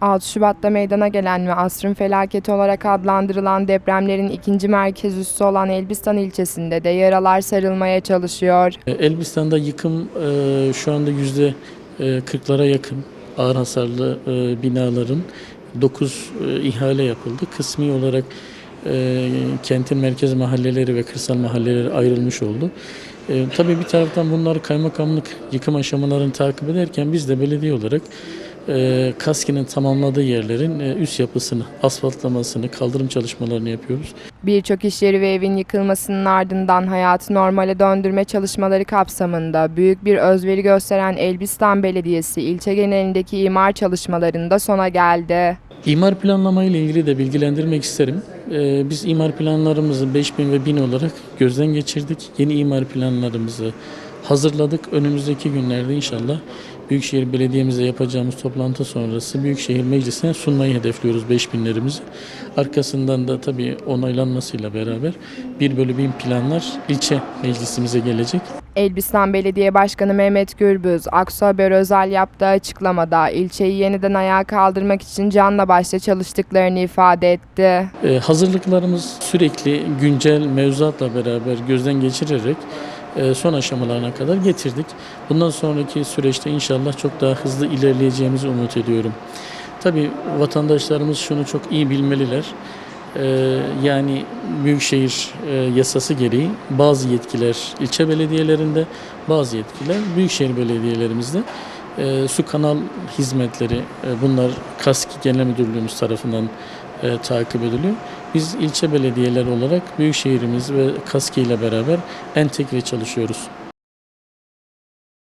6 Şubat'ta meydana gelen ve asrın felaketi olarak adlandırılan depremlerin ikinci merkez üssü olan Elbistan ilçesinde de yaralar sarılmaya çalışıyor. E, Elbistan'da yıkım e, şu anda yüzde e, 40'lara yakın ağır hasarlı e, binaların 9 ihale yapıldı. Kısmi olarak e, kentin merkez mahalleleri ve kırsal mahalleleri ayrılmış oldu. E, tabii bir taraftan bunları kaymakamlık yıkım aşamalarını takip ederken biz de belediye olarak e, KASKİ'nin tamamladığı yerlerin e, üst yapısını, asfaltlamasını, kaldırım çalışmalarını yapıyoruz. Birçok iş yeri ve evin yıkılmasının ardından hayatı normale döndürme çalışmaları kapsamında büyük bir özveri gösteren Elbistan Belediyesi ilçe genelindeki imar çalışmalarında sona geldi. İmar planlama ile ilgili de bilgilendirmek isterim. Ee, biz imar planlarımızı 5000 ve 1000 olarak gözden geçirdik. Yeni imar planlarımızı hazırladık. Önümüzdeki günlerde inşallah Büyükşehir Belediye'mizle yapacağımız toplantı sonrası Büyükşehir Meclisi'ne sunmayı hedefliyoruz 5000'lerimizi. Arkasından da tabii onaylanmasıyla beraber 1 bölü 1000 planlar ilçe meclisimize gelecek. Elbistan Belediye Başkanı Mehmet Gürbüz, Aksu Haber özel yaptığı açıklamada ilçeyi yeniden ayağa kaldırmak için canla başla çalıştıklarını ifade etti. Ee, hazırlıklarımız sürekli güncel mevzuatla beraber gözden geçirerek son aşamalarına kadar getirdik. Bundan sonraki süreçte inşallah çok daha hızlı ilerleyeceğimizi umut ediyorum. Tabii vatandaşlarımız şunu çok iyi bilmeliler. Ee, Yani Büyükşehir e, yasası gereği bazı yetkiler ilçe belediyelerinde, bazı yetkiler Büyükşehir belediyelerimizde. Ee, Su kanal hizmetleri e, bunlar KASK Genel Müdürlüğümüz tarafından e, takip ediliyor. Biz ilçe belediyeler olarak Büyükşehirimiz ve KASK ile beraber entegre çalışıyoruz.